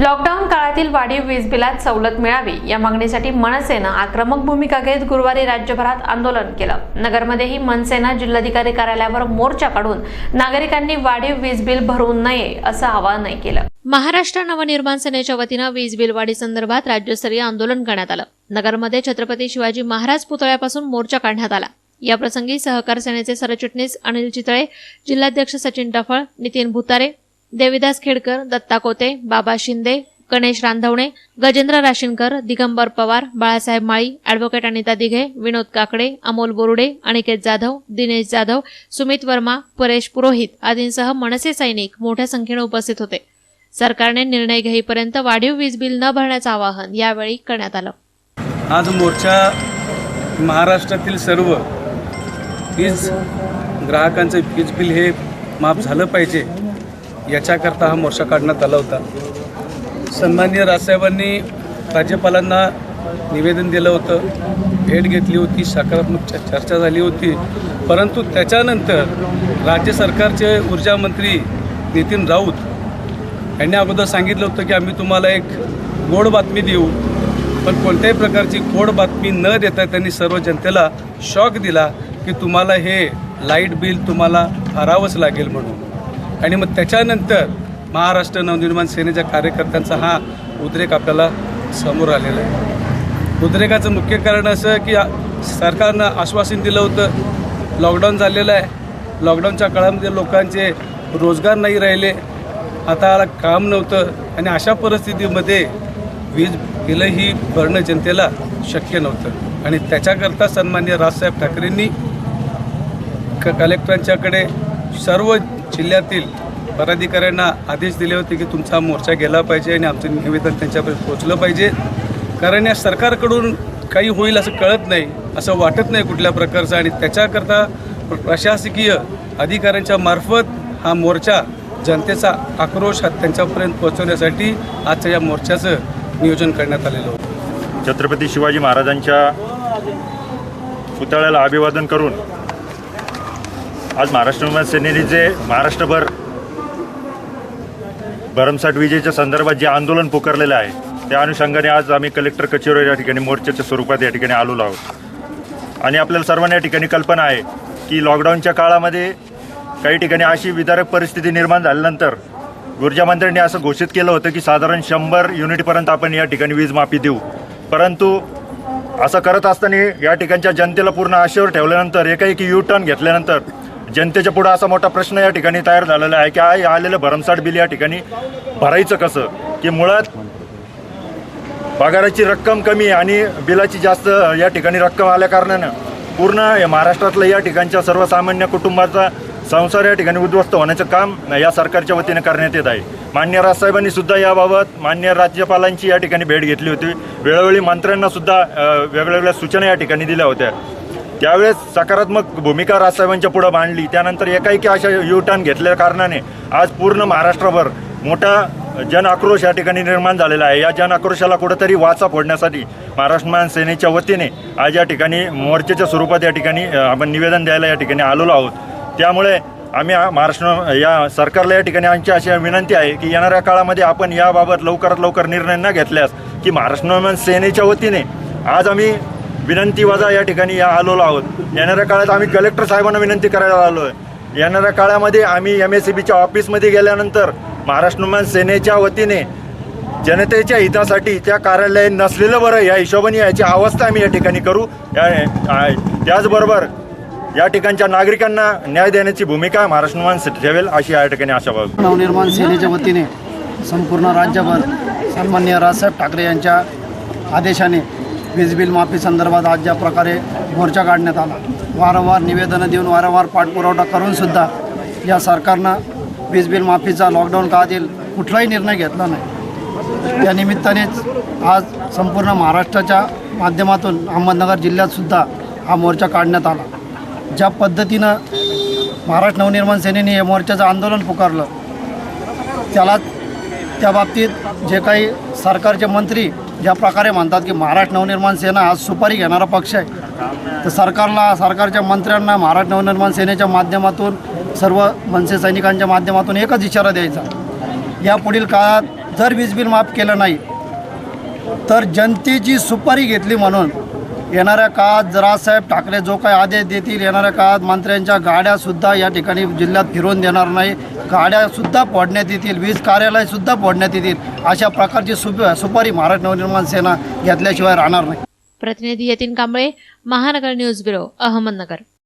Lockdown काळातील वाढीव वीज बिलात सवलत मिळावी या मागणीसाठी मनसेनं आक्रमक भूमिका घेत गुरुवारी राज्यभरात आंदोलन केलं. नगरमध्येही मनसेना जिल्हाधिकारी कार्यालयावर मोर्चा काढून नागरिकांनी वाढीव वीज बिल भरू नये असं आवाहनही केलं. महाराष्ट्र नवनिर्माण सेनेच्या वतीनं वीज बिल वाढी संदर्भात राज्यस्तरीय आंदोलन करण्यात आलं. नगरमध्ये छत्रपती शिवाजी महाराज पुतळ्यापासून मोर्चा काढण्यात आला. याप्रसंगी सहकार सेनेचे सरचिटणीस अनिल चितळे जिल्हाध्यक्ष सचिन टफळ नितीन भुतारे देविदास खेडकर दत्ता कोते बाबा शिंदे गणेश रांधवणे गजेंद्र राशीनकर दिगंबर पवार बाळासाहेब माळी अॅडव्होकेट अनिता दिघे विनोद काकडे अमोल बोरुडे अनिकेत जाधव दिनेश जाधव सुमित वर्मा परेश पुरोहित आदींसह मनसे सैनिक मोठ्या संख्येने उपस्थित होते. सरकारने निर्णय घेईपर्यंत वाढीव वीज बिल न भरण्याचं आवाहन यावेळी करण्यात आलं. आज मोर्चा महाराष्ट्रातील सर्व वीज ग्राहकांचं वीज बिल हे माफ झालं पाहिजे. याच्याकरता हा मोर्चा काढण्यात आला होता. सन्माननीय राजसाहेबांनी राज्यपालांना निवेदन दिलं होतं. भेट घेतली होती सकारात्मक च- चर्चा झाली होती. परंतु त्याच्यानंतर राज्य सरकारचे ऊर्जा मंत्री नितीन राऊत यांनी अगोदर सांगितलं होतं की आम्ही तुम्हाला एक गोड बातमी देऊ. पण कोणत्याही प्रकारची गोड बातमी न देता त्यांनी सर्व जनतेला शॉक दिला की तुम्हाला हे लाइट बिल तुम्हाला भरावंच लागेल म्हणून. आणि मग त्याच्यानंतर महाराष्ट्र नवनिर्माण सेनेच्या कार्यकर्त्यांचा हा उद्रेक आपल्याला समोर आलेला आहे. उद्रेकाचं मुख्य कारण असं की सरकारनं आश्वासन दिलं होतं लॉकडाऊन झालेलं आहे. लॉकडाऊनच्या काळामध्ये लोकांचे रोजगार नाही राहिले आता काम नव्हतं आणि अशा परिस्थितीमध्ये वीज बिलंही भरणं जनतेला शक्य नव्हतं. आणि त्याच्याकरता सन्मान्य राजसाहेब ठाकरेंनी क कलेक्टरांच्याकडे सर्व जिल्ह्यातील पदाधिकाऱ्यांना आदेश दिले होते की तुमचा मोर्चा गेला पाहिजे आणि आमचं निवेदन त्यांच्यापर्यंत पोहोचलं पाहिजे. कारण या सरकारकडून काही होईल असं कळत नाही असं वाटत नाही कुठल्या प्रकारचं आणि त्याच्याकरता प्रशासकीय अधिकाऱ्यांच्या मार्फत हा मोर्चा जनतेचा आक्रोश हा त्यांच्यापर्यंत पोहोचवण्यासाठी आजच्या या मोर्चाचं नियोजन करण्यात आलेलं होतं. छत्रपती शिवाजी महाराजांच्या पुतळ्याला अभिवादन करून आज महाराष्ट्र विमान सेनेने जे महाराष्ट्रभर भरमसाठ विजेच्या संदर्भात जे आंदोलन पुकारलेलं आहे त्या अनुषंगाने आज आम्ही कलेक्टर कचेरी या ठिकाणी मोर्चाच्या स्वरूपात या ठिकाणी आलेलो आहोत. आणि आपल्याला सर्वांना या ठिकाणी कल्पना आहे की लॉकडाऊनच्या काळामध्ये काही ठिकाणी अशी विदारक परिस्थिती निर्माण झाल्यानंतर ऊर्जामंत्र्यांनी असं घोषित केलं होतं की साधारण शंभर युनिटपर्यंत आपण या ठिकाणी वीज माफी देऊ. परंतु असं करत असताना या ठिकाणच्या जनतेला पूर्ण आशेवर ठेवल्यानंतर एकाएकी यू टर्न घेतल्यानंतर जनतेच्या पुढं असा मोठा प्रश्न या ठिकाणी तयार झालेला आहे की आहे आलेलं भरमसाठ बिल या ठिकाणी भरायचं कसं? की मुळात पगाराची रक्कम कमी आणि बिलाची जास्त या ठिकाणी रक्कम आल्या कारणानं पूर्ण महाराष्ट्रातलं महाराष्ट्रातल्या या ठिकाणच्या सर्वसामान्य कुटुंबाचा संसार या ठिकाणी उद्ध्वस्त होण्याचं काम या सरकारच्या वतीने करण्यात येत आहे. मान्य राजसाहेबांनी सुद्धा याबाबत मान्य राज्यपालांची या ठिकाणी भेट घेतली होती. वेळोवेळी मंत्र्यांना सुद्धा वेगवेगळ्या सूचना या ठिकाणी दिल्या होत्या. त्यावेळेस सकारात्मक भूमिका राजसाहेबांच्या पुढं मांडली. त्यानंतर एकाएकी अशा युटर्न घेतल्या कारणाने आज पूर्ण महाराष्ट्रभर मोठा जन आक्रोश या ठिकाणी निर्माण झालेला आहे. या जन आक्रोशाला कुठंतरी वाचा फोडण्यासाठी महाराष्ट्र सेनेच्या वतीने आज या ठिकाणी मोर्चेच्या स्वरूपात या ठिकाणी आपण निवेदन द्यायला या ठिकाणी आलेलो आहोत. त्यामुळे आम्ही महाराष्ट्र या सरकारला या ठिकाणी आमची अशी विनंती आहे की येणाऱ्या काळामध्ये आपण याबाबत लवकरात लवकर निर्णय न घेतल्यास की महाराष्ट्र सेनेच्या वतीने आज आम्ही विनंती वजा या ठिकाणी या आलेलो आहोत. येणाऱ्या काळात आम्ही कलेक्टर साहेबांना विनंती करायला आलो आहे. येणाऱ्या काळामध्ये आम्ही एम एस सी बीच्या ऑफिसमध्ये गेल्यानंतर महाराष्ट्र सेनेच्या वतीने जनतेच्या हितासाठी त्या कार्यालय नसलेलं बरं या हिशोबाने याची अवस्था आम्ही या ठिकाणी करू. या त्याचबरोबर या ठिकाणच्या नागरिकांना न्याय देण्याची भूमिका महाराष्ट्र ठेवेल अशी या ठिकाणी आशा भाग नवनिर्माण सेनेच्या वतीने संपूर्ण राज्यभर सन्मान्य राजसाहेब ठाकरे यांच्या आदेशाने वीज बिल माफी संदर्भात आज ज्या प्रकारे मोर्चा काढण्यात आला वारंवार निवेदनं देऊन वारंवार पाठपुरवठा करूनसुद्धा या सरकारनं वीज बिल माफीचा लॉकडाऊन काळातील कुठलाही निर्णय घेतला नाही. त्या निमित्तानेच आज संपूर्ण महाराष्ट्राच्या माध्यमातून अहमदनगर जिल्ह्यातसुद्धा हा मोर्चा काढण्यात आला. ज्या पद्धतीनं महाराष्ट्र नवनिर्माण सेनेने या मोर्चाचं आंदोलन पुकारलं त्याला त्या बाबतीत जे काही सरकारचे मंत्री ज्या प्रकारे म्हणतात की महाराष्ट्र नवनिर्माण सेना आज सुपारी घेणारा पक्ष आहे. तर सरकारला सरकारच्या मंत्र्यांना महाराष्ट्र नवनिर्माण सेनेच्या माध्यमातून सर्व मनसे सैनिकांच्या माध्यमातून एकच इशारा द्यायचा. या पुढील काळात जर वीज बिल माफ केलं नाही तर जनतेची सुपारी घेतली म्हणून येणाऱ्या काळात जरासाहेब ठाकरे जो काही आदेश देतील येणाऱ्या काळात मंत्र्यांच्या गाड्यासुद्धा या ठिकाणी जिल्ह्यात फिरवून देणार नाही. गाड्यासुद्धा फोडण्यात येतील वीज कार्यालयसुद्धा फोडण्यात येतील. अशा प्रकारची सुप सुपारी महाराष्ट्र नवनिर्माण सेना घेतल्याशिवाय राहणार नाही. प्रतिनिधी यतीन कांबळे महानगर न्यूज ब्युरो अहमदनगर.